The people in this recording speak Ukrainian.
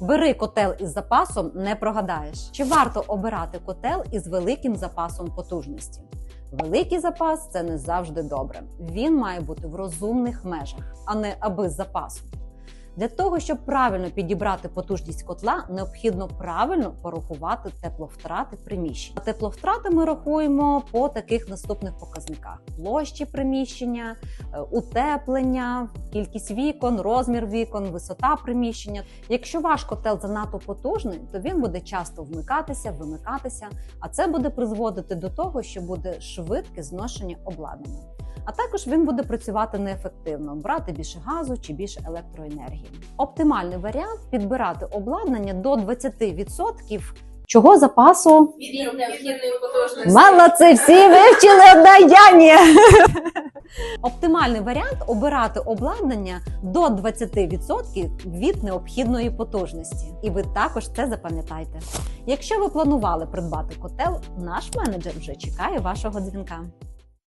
Бери котел із запасом, не прогадаєш. Чи варто обирати котел із великим запасом потужності? Великий запас це не завжди добре. Він має бути в розумних межах, а не аби з запасом. Для того, щоб правильно підібрати потужність котла, необхідно правильно порахувати тепловтрати приміщення. Тепловтрати ми рахуємо по таких наступних показниках: площі приміщення, е, утеплення, кількість вікон, розмір вікон, висота приміщення. Якщо ваш котел занадто потужний, то він буде часто вмикатися, вимикатися, а це буде призводити до того, що буде швидке зношення обладнання. А також він буде працювати неефективно, брати більше газу чи більше електроенергії. Оптимальний варіант підбирати обладнання до 20% чого запасу. від необхідної потужності. Молодці, всі вивчили однояння! Оптимальний варіант обирати обладнання до 20% від необхідної потужності. І ви також це запам'ятайте. Якщо ви планували придбати котел, наш менеджер вже чекає вашого дзвінка.